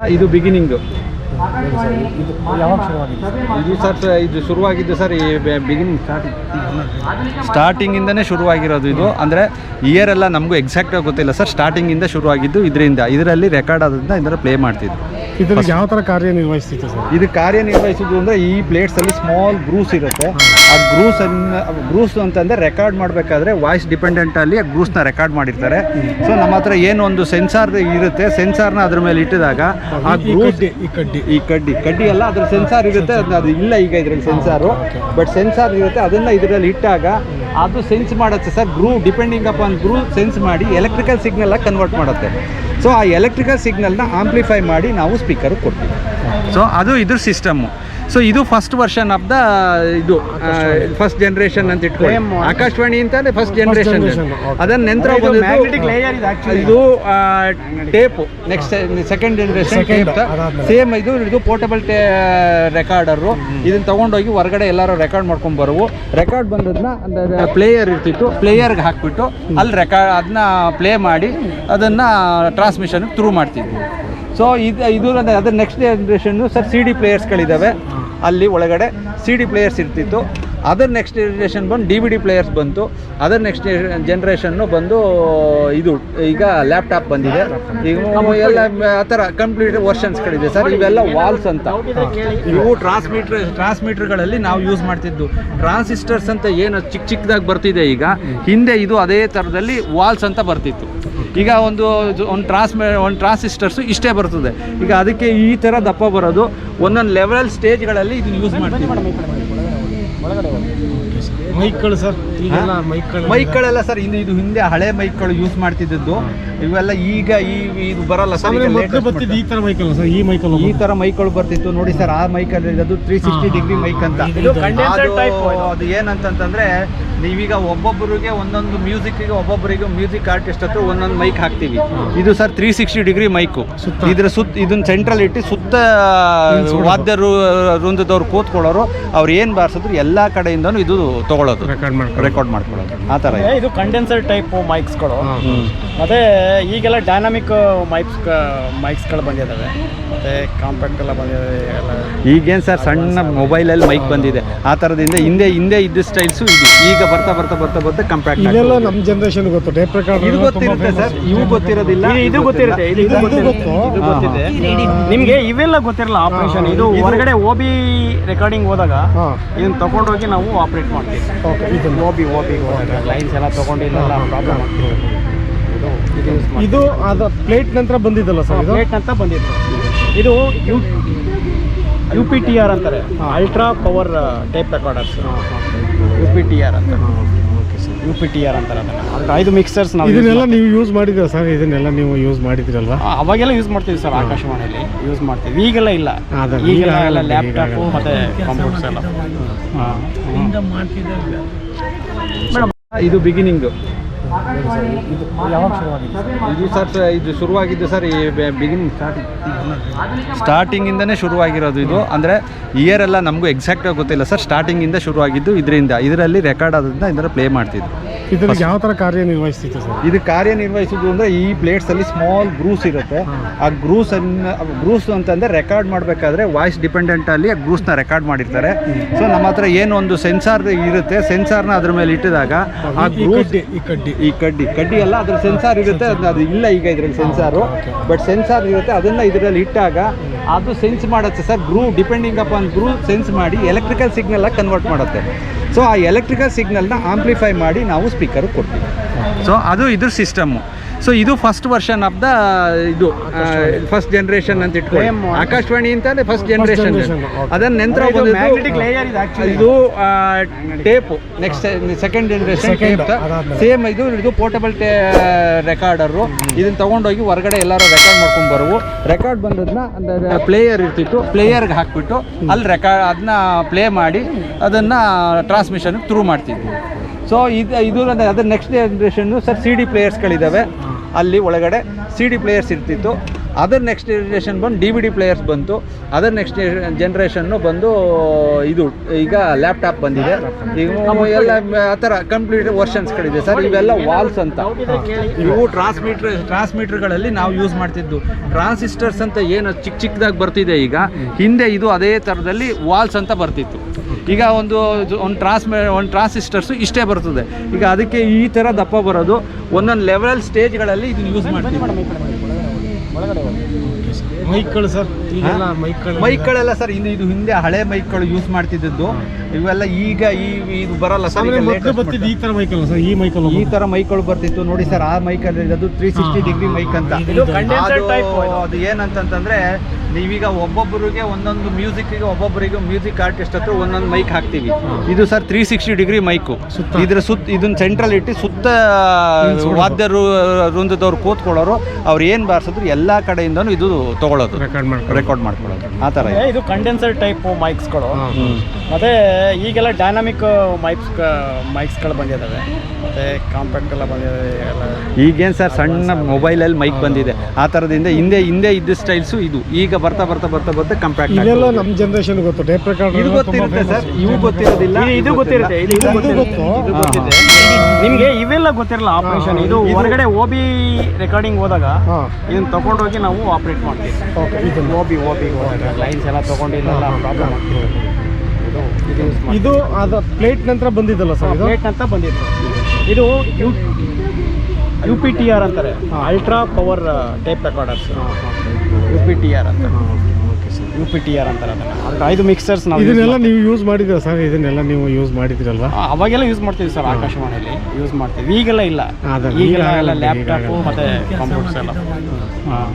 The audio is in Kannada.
ಇದು ಬಿಗಿನಿಂಗ್ ಇದು ಸರ್ ಇದು ಶುರುವಾಗಿದ್ದು ಸರ್ ಈ ಬಿಗಿನಿಂಗ್ ಸ್ಟಾರ್ಟಿಂಗ್ ಸ್ಟಾರ್ಟಿಂಗಿಂದನೇ ಶುರುವಾಗಿರೋದು ಇದು. ಅಂದರೆ ಇಯರ್ ಎಲ್ಲ ನಮಗೂ ಎಕ್ಸಾಕ್ಟಾಗಿ ಗೊತ್ತಿಲ್ಲ ಸರ್ ಸ್ಟಾರ್ಟಿಂಗಿಂದ ಶುರುವಾಗಿದ್ದು ಇದರಿಂದ ಇದರಲ್ಲಿ ರೆಕಾರ್ಡ್ ಆದ್ರಿಂದ ಇದರ ಪ್ಲೇ ಮಾಡ್ತಿದ್ರು. ಇದರಲ್ಲಿ ಯಾವ ಥರ ಕಾರ್ಯನಿರ್ವಹಿಸ್ತಿತ್ತು ಸರ್? ಇದು ಕಾರ್ಯನಿರ್ವಹಿಸಿದ್ರು ಅಂದರೆ ಈ ಪ್ಲೇಟ್ಸಲ್ಲಿ ಸ್ಮಾಲ್ ಗ್ರೂಸ್ ಇರುತ್ತೆ. ಆ ಗ್ರೂಸ್ ಅನ್ನ ಗ್ರೂಸ್ ಅಂತಂದರೆ ರೆಕಾರ್ಡ್ ಮಾಡಬೇಕಾದ್ರೆ ವಾಯ್ಸ್ ಡಿಪೆಂಡೆಂಟಲ್ಲಿ ಆ ಗ್ರೂಸ್ನ ರೆಕಾರ್ಡ್ ಮಾಡಿರ್ತಾರೆ. ಸೊ ನಮ್ಮ ಹತ್ರ ಏನು ಒಂದು ಸೆನ್ಸಾರ್ ಇರುತ್ತೆ ಸೆನ್ಸಾರ್ನ ಅದ್ರ ಮೇಲೆ ಇಟ್ಟಿದಾಗ ಆ ಗ್ರೂಸ್ ಈ ಕಡ್ಡಿ. ಈ ಕಡ್ಡಿ ಕಡ್ಡಿ ಅಲ್ಲ ಅದ್ರ ಸೆನ್ಸಾರ್ ಇರುತ್ತೆ. ಅದು ಅದು ಇಲ್ಲ ಈಗ ಇದ್ರಲ್ಲಿ ಸೆನ್ಸಾರು ಬಟ್ ಸೆನ್ಸಾರ್ ಇರುತ್ತೆ ಅದನ್ನ ಇದರಲ್ಲಿ ಇಟ್ಟಾಗ ಅದು ಸೆನ್ಸ್ ಮಾಡುತ್ತೆ sir. Grew depending upon grew sense ಮಾಡಿ ಎಲೆಕ್ಟ್ರಿಕಲ್ ಸಿಗ್ನಲ್ ಕನ್ವರ್ಟ್ ಮಾಡುತ್ತೆ. ಸೊ ಆ ಎಲೆಕ್ಟ್ರಿಕಲ್ ಸಿಗ್ನಲ್ನ ಆಂಪ್ಲಿಫೈ ಮಾಡಿ ನಾವು ಸ್ಪೀಕರ್ ಕೊಡ್ತೀವಿ. ಸೊ ಅದು ಇದ್ರ ಸಿಸ್ಟಮ್ಮು ಸೊ ಇದು ಫಸ್ಟ್ ವರ್ಷನ್ ಆಫ್ ದ ಇದು ಫಸ್ಟ್ ಜನರೇಷನ್ ಅಂತ ಇಟ್ಕೊಳ್ಳಿ. ಆಕಾಶವಾಣಿ ಅಂತಾನೆ ಫಸ್ಟ್ ಜನರೇಷನ್ ಅದನ್ನ ನಂತರ ಇದು tape next second generation tape same ಇದು ಇದು ಪೋರ್ಟಬಲ್ ರೆಕಾರ್ಡರು ಇದನ್ನ ತಗೊಂಡೋಗಿ ಹೊರಗಡೆ ಎಲ್ಲರೂ ರೆಕಾರ್ಡ್ ಮಾಡ್ಕೊಂಡು ಬರುವು. ರೆಕಾರ್ಡ್ ಬಂದದನ್ನ ಪ್ಲೇಯರ್ ಇರ್ತಿತ್ತು. ಪ್ಲೇಯರ್ಗೆ ಹಾಕ್ಬಿಟ್ಟು ಅಲ್ಲಿ ರೆಕಾರ್ಡ್ ಅದನ್ನ ಪ್ಲೇ ಮಾಡಿ ಅದನ್ನು ಟ್ರಾನ್ಸ್ಮಿಷನ್ ಥ್ರೂ ಮಾಡ್ತಿದ್ವಿ. ಸೊ ಇದು ಇದು ಅದ್ರ next generation sir C D ಪ್ಲೇಯರ್ಸ್ಗಳಿದ್ದಾವೆ ಅಲ್ಲಿ ಒಳಗಡೆ ಸಿ ಡಿ ಪ್ಲೇಯರ್ಸ್ ಇರ್ತಿತ್ತು. ಅದರ್ ನೆಕ್ಸ್ಟ್ ಜನ್ರೇಷನ್ ಬಂದು ಡಿ ವಿ ಡಿ ಪ್ಲೇಯರ್ಸ್ ಬಂತು. ಅದರ್ ನೆಕ್ಸ್ಟ್ ಜನ್ರೇಷನ್ನು ಬಂದು ಇದು, ಈಗ ಲ್ಯಾಪ್ಟಾಪ್ ಬಂದಿದೆ. ಈಗ ಎಲ್ಲ, ಆ ಥರ ಕಂಪ್ಲೀಟ್ ವರ್ಷನ್ಸ್ಗಳಿದೆ ಸರ್. ಇವೆಲ್ಲ ವಾಲ್ಸ್ ಅಂತ. ಇವು ಟ್ರಾನ್ಸ್ಮೀಟರ್ ಟ್ರಾನ್ಸ್ಮೀಟರ್ಗಳಲ್ಲಿ ನಾವು ಯೂಸ್ ಮಾಡ್ತಿದ್ದು. ಟ್ರಾನ್ಸಿಸ್ಟರ್ಸ್ ಅಂತ ಏನು ಚಿಕ್ಕ ಚಿಕ್ಕದಾಗಿ ಬರ್ತಿದೆ ಈಗ. ಹಿಂದೆ ಇದು ಅದೇ ಥರದಲ್ಲಿ ವಾಲ್ಸ್ ಅಂತ ಬರ್ತಿತ್ತು. ಈಗ ಒಂದು ಒಂದು ಟ್ರಾನ್ಸ್ ಒಂದು ಟ್ರಾನ್ಸಿಸ್ಟರ್ಸು ಇಷ್ಟೇ ಬರ್ತದೆ. ಈಗ ಅದಕ್ಕೆ ಈ ಥರ ದಪ್ಪ ಬರೋದು ಒಂದೊಂದು ಲೆವೆಲ್ ಸ್ಟೇಜ್ಗಳಲ್ಲಿ ಇದು ಯೂಸ್ ಮಾಡ್ತೀವಿ. ಮೈಕ್ಗಳು ಸರ್ ಮೈಕ್ಗಳೆಲ್ಲ ಸರ್ ಇದು ಇದು ಹಿಂದೆ ಹಳೆ ಮೈಕ್ಗಳು ಯೂಸ್ ಮಾಡ್ತಿದ್ದದ್ದು. ಇವೆಲ್ಲ ಈಗ ಈ ಇದು ಬರಲ್ಲ ಸರ್ ಈ ಥರ ಮೈಕಲ್ ಸರ್ ಈ ಮೈಕಲ್ ಈ ತರ ಮೈಕ್ಗಳು ಬರ್ತಿತ್ತು. ನೋಡಿ ಸರ್ ಆ ಮೈಕ್ ಅಲ್ಲಿ ಅದು ತ್ರೀ ಸಿಕ್ಸ್ಟಿ ಡಿಗ್ರಿ ಮೈಕ್ ಅಂತ. ಅದು ಏನಂತಂತಂದ್ರೆ ನೀವೀಗ ಒಬ್ಬೊಬ್ಬರಿಗೆ ಒಂದೊಂದು ಮ್ಯೂಸಿಕ್ಗೆ ಒಬ್ಬೊಬ್ಬರಿಗೆ ಮ್ಯೂಸಿಕ್ ಆರ್ಟಿಸ್ಟ್ ಹತ್ರ ಒಂದೊಂದು ಮೈಕ್ ಹಾಕ್ತೀವಿ. ಇದು sir three sixty degree mic. ಇದ್ರ ಸುತ್ತ ಇದನ್ನ ಸೆಂಟ್ರಲ್ ಇಟ್ಟು ಸುತ್ತ ವಾದ್ಯರು ವಾದ್ಯ ವೃಂದದವ್ರು ಕೂತ್ಕೊಳ್ಳೋರು ಅವ್ರು ಏನು ಬಾರಿಸಿದ್ರು ಎಲ್ಲ ಕಡೆಯಿಂದನೂ ಇದು ತಗೊಳ್ಳೋದು ರೆಕಾರ್ಡ್ ಮಾಡ್ಕೊಳ್ಳೋದು. ಆ ಥರ ಇದೆ. ಇದು ಕಂಡೆನ್ಸರ್ ಟೈಪ್ ಮೈಕ್ಸ್ಗಳು ಗಳು ಮತ್ತೆ ಈಗೆಲ್ಲ ಡೈನಾಮಿಕ್ ಮೈಕ್ಸ್ ಮೈಕ್ಸ್ಗಳು ಬಂದಿದ್ದಾವೆ ಮತ್ತೆ ಕಾಂಪ್ಯಾಕ್ಟ್ ಎಲ್ಲ ಬಂದಿದೆ ಎಲ್ಲ ಈಗೇನು ಸರ್ ಸಣ್ಣ ಮೊಬೈಲಲ್ಲಿ ಮೈಕ್ ಬಂದಿದೆ. ಆ ಥರದಿಂದ ಹಿಂದೆ ಹಿಂದೆ ಇದ್ದ ಸ್ಟೈಲ್ಸು ಇದು. ಈಗ ಬರ್ತಾ ಬರ್ತಾ ಬರ್ತಾ ಬರ್ತಾ ಕಂಪ್ಯಾಕ್ಟ್ ಇದೆಲ್ಲ ನಮ್ಮ ಜನರೇಷನ್ ಗೊತ್ತು. ಟೇಪ್ ರೆಕಾರ್ಡ್ ಇದು ಗೊತ್ತಿರುತ್ತೆ ಸರ್. ಇವು ಗೊತ್ತಿರೋದಿಲ್ಲ. ಇದು- ಗೊತ್ತಿರುತ್ತೆ. ಇದು ಗೊತ್ತಿದೆ ಇದು ಇದು ಗೊತ್ತಿದೆ. ನಿಮಗೆ ಇವೆಲ್ಲ ಗೊತ್ತಿರಲ್ಲ ಆಪರೇಷನ್ ಇದು ಹೊರಗಡೆ ಓಬಿ ರೆಕಾರ್ಡಿಂಗ್ ಹೋದಾಗ ಇದನ್ನ ತಗೊಂಡೋಗಿ ನಾವು ಆಪರೇಟ್ ಮಾಡ್ತೀವಿ. ಓಕೆ ಇದು ಓಬಿ ಓಬಿ ಹೋದಾಗ ಲೈನ್ಸ್ ಎಲ್ಲ ತಗೊಂಡಿಲ್ಲ ಪ್ರಾಬ್ಲಮ್ ಆಗ್ತಿದೆ. ಇದು ಇದು ಯೂಸ್ ಮಾಡಿ ಇದು ಅದು ಪ್ಲೇಟ್ ನಂತರ ಬಂದಿದ್ದಲ್ಲ ಸರ್ ಇದು? ಪ್ಲೇಟ್ ಅಂತ ಬಂದಿತ್ತು. ಇದು U U P T R ಅಂತಾರೆ. Ultra power tape recorders U P T R ಅಂತ ಯು ಪಿ ಟಿ ಆರ್ ಅಂತಾರೆ ಅದನ್ನ. ಅಂದ್ರೆ ಐದು ಮಿಕ್ಸರ್ಸ್ ನಾವು use ಇದನ್ನೆಲ್ಲ ನೀವು ಯೂಸ್ ಮಾಡಿದ್ರ ಸರ್ ಇದನ್ನೆಲ್ಲ ನೀವು ಯೂಸ್ ಮಾಡಿದ್ದೀರಲ್ವಾ? ಆ, ಅವಾಗೆಲ್ಲ ಯೂಸ್ ಮಾಡ್ತೀವಿ ಸರ್ ಆಕಾಶವಾಣಿಯಲ್ಲಿ ಯೂಸ್ ಮಾಡ್ತೀವಿ. ಈಗೆಲ್ಲ ಇಲ್ಲ. ಅದೇ, ಈಗೆಲ್ಲ ಈಗ ಎಲ್ಲ ಆಗಲ್ಲ, ಲ್ಯಾಪ್ಟಾಪು ಈಗ ಆಗಲ್ಲ. ಮತ್ತೆ ಕಂಪ್ಯೂಟರ್ಸ್ ಎಲ್ಲ. ಹಾಂ ಮೇಡಮ್ ಇದು ಬಿಗಿನಿಂಗ್ ಇದು ಸರ್ ಇದು ಶುರುವಾಗಿದ್ದು ಸರ್ ಈ ಬಿಗಿನಿಂಗ್ ಸ್ಟಾರ್ಟಿಂಗ್ ಸ್ಟಾರ್ಟಿಂಗಿಂದನೇ ಶುರುವಾಗಿರೋದು ಇದು. ಅಂದರೆ ಇಯರ್ ಎಲ್ಲ ನಮಗೂ ಎಕ್ಸಾಕ್ಟಾಗಿ ಗೊತ್ತಿಲ್ಲ ಸರ್ ಸ್ಟಾರ್ಟಿಂಗಿಂದ ಶುರುವಾಗಿದ್ದು ಇದರಿಂದ. ಇದರಲ್ಲಿ ರೆಕಾರ್ಡ್ ಆದ್ರಿಂದ ಇದರ ಪ್ಲೇ ಮಾಡ್ತಿದ್ವಿ. ಇದರಲ್ಲಿ ಯಾವ ಥರ ಕಾರ್ಯನಿರ್ವಹಿಸ್ತಿತ್ತು ಸರ್? ಇದು ಕಾರ್ಯನಿರ್ವಹಿಸೋದು ಅಂದರೆ ಈ ಪ್ಲೇಟ್ಸಲ್ಲಿ ಸ್ಮಾಲ್ ಗ್ರೂಸ್ ಇರುತ್ತೆ. ಆ ಗ್ರೂಸ್ ಅನ್ನ ಗ್ರೂಸ್ ಅಂತಂದರೆ ರೆಕಾರ್ಡ್ ಮಾಡಬೇಕಾದ್ರೆ ವಾಯ್ಸ್ ಡಿಪೆಂಡೆಂಟಲ್ಲಿ ಆ ಗ್ರೂಸ್ನ ರೆಕಾರ್ಡ್ ಮಾಡಿರ್ತಾರೆ. ಸೊ ನಮ್ಮ ಹತ್ರ ಏನು ಒಂದು ಸೆನ್ಸಾರ್ ಇರುತ್ತೆ ಸೆನ್ಸಾರ್ನ ಅದ್ರ ಮೇಲೆ ಇಟ್ಟಿದಾಗ ಆ ಗ್ರೂಸ್ ಈ ಕಡ್ಡಿ ಈ ಕಡ್ಡಿ. ಕಡ್ಡಿ ಅಲ್ಲ ಅದ್ರ ಸೆನ್ಸಾರ್ ಇರುತ್ತೆ. ಅದು ಅದು ಇಲ್ಲ ಈಗ ಇದ್ರಲ್ಲಿ ಸೆನ್ಸಾರು ಬಟ್ ಸೆನ್ಸಾರ್ ಇರುತ್ತೆ. ಅದನ್ನ ಇದರಲ್ಲಿ ಇಟ್ಟಾಗ ಅದು ಸೆನ್ಸ್ ಮಾಡುತ್ತೆ sir. Grew depending upon grew sense ಮಾಡಿ ಎಲೆಕ್ಟ್ರಿಕಲ್ ಸಿಗ್ನಲ್ ಕನ್ವರ್ಟ್ ಮಾಡುತ್ತೆ. ಸೊ ಆ ಎಲೆಕ್ಟ್ರಿಕಲ್ ಸಿಗ್ನಲ್ನ ಆಂಪ್ಲಿಫೈ ಮಾಡಿ ನಾವು ಸ್ಪೀಕರ್ ಕೊಡ್ತೀವಿ. ಸೊ ಅದು ಇದ್ರ ಸಿಸ್ಟಮ್ಮು ಸೊ ಇದು ಫಸ್ಟ್ ವರ್ಷನ್ ಆಫ್ ದ ಇದು ಫಸ್ಟ್ ಜನರೇಷನ್ ಅಂತ ಇಟ್ಕೊಳ್ಳಿ. ಆಕಾಶವಾಣಿ ಅಂತ ಅಂತಾನೆ ಫಸ್ಟ್ ಜನರೇಷನ್. ಅದನ್ನ ನಂತರ ಇದು tape next second generation tape same ಇದು ಇದು ಪೋರ್ಟಬಲ್ ರೆಕಾರ್ಡರು ಇದನ್ನ ತಗೊಂಡೋಗಿ ಹೊರಗಡೆ ಎಲ್ಲರೂ ರೆಕಾರ್ಡ್ ಮಾಡ್ಕೊಂಡು ಬರುವು. ರೆಕಾರ್ಡ್ ಬಂದದ್ನ ಪ್ಲೇಯರ್ ಇರ್ತಿತ್ತು. ಪ್ಲೇಯರ್ಗೆ ಹಾಕ್ಬಿಟ್ಟು ಅಲ್ಲಿ ರೆಕಾರ್ಡ್ ಅದನ್ನ ಪ್ಲೇ ಮಾಡಿ ಅದನ್ನು ಟ್ರಾನ್ಸ್ಮಿಷನ್ ಥ್ರೂ ಮಾಡ್ತಿದ್ವಿ. ಸೊ ಇದು ಇದು ಅದ್ರ next generation sir C D ಪ್ಲೇಯರ್ಸ್ಗಳಿದ್ದಾವೆ ಅಲ್ಲಿ ಒಳಗಡೆ ಸಿ ಡಿ ಪ್ಲೇಯರ್ಸ್ ಇರ್ತಿತ್ತು. ಅದರ್ ನೆಕ್ಸ್ಟ್ ಜನ್ರೇಷನ್ ಬಂದು ಡಿ ವಿ ಡಿ ಪ್ಲೇಯರ್ಸ್ ಬಂತು. ಅದರ್ ನೆಕ್ಸ್ಟ್ ಜನ್ರೇಷನ್ನು ಬಂದು ಇದು, ಈಗ ಲ್ಯಾಪ್ಟಾಪ್ ಬಂದಿದೆ. ಈಗ ಎಲ್ಲ ಆ ಥರ ಕಂಪ್ಲೀಟ್ ವರ್ಷನ್ಸ್ಗಳಿದೆ ಸರ್. ಇವೆಲ್ಲ ವಾಲ್ಸ್ ಅಂತ. ಇವು ಟ್ರಾನ್ಸ್ಮೀಟರ್ ಟ್ರಾನ್ಸ್ಮೀಟರ್ಗಳಲ್ಲಿ ನಾವು ಯೂಸ್ ಮಾಡ್ತಿದ್ದು. ಟ್ರಾನ್ಸಿಸ್ಟರ್ಸ್ ಅಂತ ಏನು ಚಿಕ್ಕ ಚಿಕ್ಕದಾಗಿ ಬರ್ತಿದೆ ಈಗ. ಹಿಂದೆ ಇದು ಅದೇ ಥರದಲ್ಲಿ ವಾಲ್ಸ್ ಅಂತ ಬರ್ತಿತ್ತು. ಈಗ ಒಂದು ಒಂದು ಟ್ರಾನ್ಸ್ ಒಂದು ಟ್ರಾನ್ಸಿಸ್ಟರ್ಸು ಇಷ್ಟೇ ಬರ್ತದೆ. ಈಗ ಅದಕ್ಕೆ ಈ ಥರ ದಪ್ಪ ಬರೋದು ಒಂದೊಂದು ಲೆವೆಲ್ ಸ್ಟೇಜ್ಗಳಲ್ಲಿ ಇದನ್ನು ಯೂಸ್ ಮಾಡ್ತೀವಿ. ಮೈಕ್ಗಳು ಸರ್ ಮೈಕ್ಗಳೆಲ್ಲ ಸರ್ ಇದು ಇದು ಹಿಂದೆ ಹಳೆ ಮೈಕ್ಗಳು ಯೂಸ್ ಮಾಡ್ತಿದ್ದದ್ದು. ಇವೆಲ್ಲ ಈಗ ಈ ಇದು ಬರಲ್ಲ ಸರ್ ಈ ಥರ ಮೈಕಲ್ ಸರ್ ಈ ಮೈಕಲ್ ಈ ತರ ಮೈಕ್ಗಳು ಬರ್ತಿತ್ತು. ನೋಡಿ ಸರ್ ಆ ಮೈಕಲ್ಲಿ ಅಲ್ಲಿ ಅದು ತ್ರೀ ಸಿಕ್ಸ್ಟಿ ಡಿಗ್ರಿ ಮೈಕ್ ಅಂತ. ಅದು- ಏನಂತಂದ್ರೆ ಇದು. ಅದು ಏನಂತಂತಂದ್ರೆ ನೀವೀಗ ಒಬ್ಬೊಬ್ಬರಿಗೆ ಒಂದೊಂದು ಮ್ಯೂಸಿಕ್ಗೆ ಒಬ್ಬೊಬ್ಬರಿಗೆ ಮ್ಯೂಸಿಕ್ ಆರ್ಟಿಸ್ಟ್ ಹತ್ರ ಒಂದೊಂದು ಮೈಕ್ ಹಾಕ್ತೀವಿ. ಇದು sir three sixty degree mic. ಇದ್ರ ಸುತ್ತ ಇದನ್ನ ಸೆಂಟ್ರಲ್ ಇಟ್ಟು ಸುತ್ತ ವಾದ್ಯರು ವೃಂದದವ್ರು ಕೂತ್ಕೊಳ್ಳೋರು ಅವ್ರು ಏನು ಬಾರಿಸಿದ್ರು ಎಲ್ಲ ಕಡೆಯಿಂದನೂ ಇದು ತಗೊಳ್ಳೋದು ರೆಕಾರ್ಡ್ ಮಾಡ್ಕೊಳ್ಳೋದು. ಆ ಥರ ಇದೆ. ಇದು ಕಂಡೆನ್ಸರ್ ಟೈಪ್ ಮೈಕ್ಸ್ಗಳು ಗಳು ಮತ್ತೆ ಈಗೆಲ್ಲ ಡೈನಾಮಿಕ್ ಮೈಕ್ಸ್ ಮೈಕ್ಸ್ಗಳು ಬಂದಿದ್ದಾವೆ ಮತ್ತೆ ಕಾಂಪ್ಯಾಕ್ಟ್ ಎಲ್ಲ ಬಂದಿದೆ ಎಲ್ಲ ಈಗೇನು ಸರ್ ಸಣ್ಣ ಮೊಬೈಲಲ್ಲಿ ಮೈಕ್ ಬಂದಿದೆ. ಆ ಥರದಿಂದ ಹಿಂದೆ ಹಿಂದೆ ಇದ್ದ ಸ್ಟೈಲ್ಸು ಇದು. ಈಗ ಬರ್ತಾ ಬರ್ತಾ ಬರ್ತಾ ಬರ್ತಾ ಕಂಪ್ಯಾಕ್ಟ್ ಇದೆಲ್ಲ ನಮ್ಮ ಜನರೇಷನ್ ಗೊತ್ತು ಟೇಪ್ ರೆಕಾರ್ಡ್ ಇದು ಗೊತ್ತಿರುತ್ತೆ ಸರ್. ಇವು ಗೊತ್ತಿರೋದಿಲ್ಲ. ಇದು- ಗೊತ್ತಿರುತ್ತೆ. ಇದು ಗೊತ್ತಿರುತ್ತೆ. ಗೊತ್ತಿದೆ. ನಿಮಗೆ ಇವೆಲ್ಲ ಗೊತ್ತಿರಲ್ಲ ಆಪರೇಷನ್ ಇದು ಹೊರಗಡೆ ಓಬಿ ರೆಕಾರ್ಡಿಂಗ್ ಹೋದಾಗ ಇದನ್ನ ತಗೊಂಡೋಗಿ ನಾವು ಆಪರೇಟ್ ಮಾಡ್ತೀವಿ. ಓಕೆ ಇದು ಓಬಿ ಓಬಿ ಓ ಲೈನ್ಸ್ ಎಲ್ಲ ತಗೊಂಡಿಲ್ಲ ಪ್ರಾಬ್ಲಮ್ ಆಗ್ತಿದೆ. ಇದು ಅದು ಪ್ಲೇಟ್ ನಂತರ ಬಂದಿದ್ದಲ್ಲ ಸರ್ ಇದು? ಪ್ಲೇಟ್ ಅಂತ ಬಂದಿತ್ತು. ಇದು U U P T R ಅಂತಾರೆ. Ultra power tape recorders U P T R ಅಂತ. Okay sir U P T R ಅಂತಾರೆ ಅದನ್ನ. ಐದು ಮಿಕ್ಸರ್ಸ್ ನಾವು ಇದನ್ನೆಲ್ಲ ನೀವು ಯೂಸ್ ಮಾಡಿದ್ದೀರಾ ಸರ್? ಇದನ್ನೆಲ್ಲ ನೀವು ಯೂಸ್ ಮಾಡಿದ್ದೀರಲ್ವಾ? ಅವಾಗೆಲ್ಲ ಯೂಸ್ ಮಾಡ್ತೀವಿ ಸರ್ ಆಕಾಶವಾಣಿಯಲ್ಲಿ ಯೂಸ್ ಮಾಡ್ತೀವಿ. ಈಗೆಲ್ಲ ಇಲ್ಲ. ಅದೇ, ಈಗೆಲ್ಲ ಲ್ಯಾಪ್ಟಾಪು ಮತ್ತು ಮತ್ತೆ ಕಂಪ್ಯೂಟರ್ಸ್ ಎಲ್ಲ. ಹಾಂ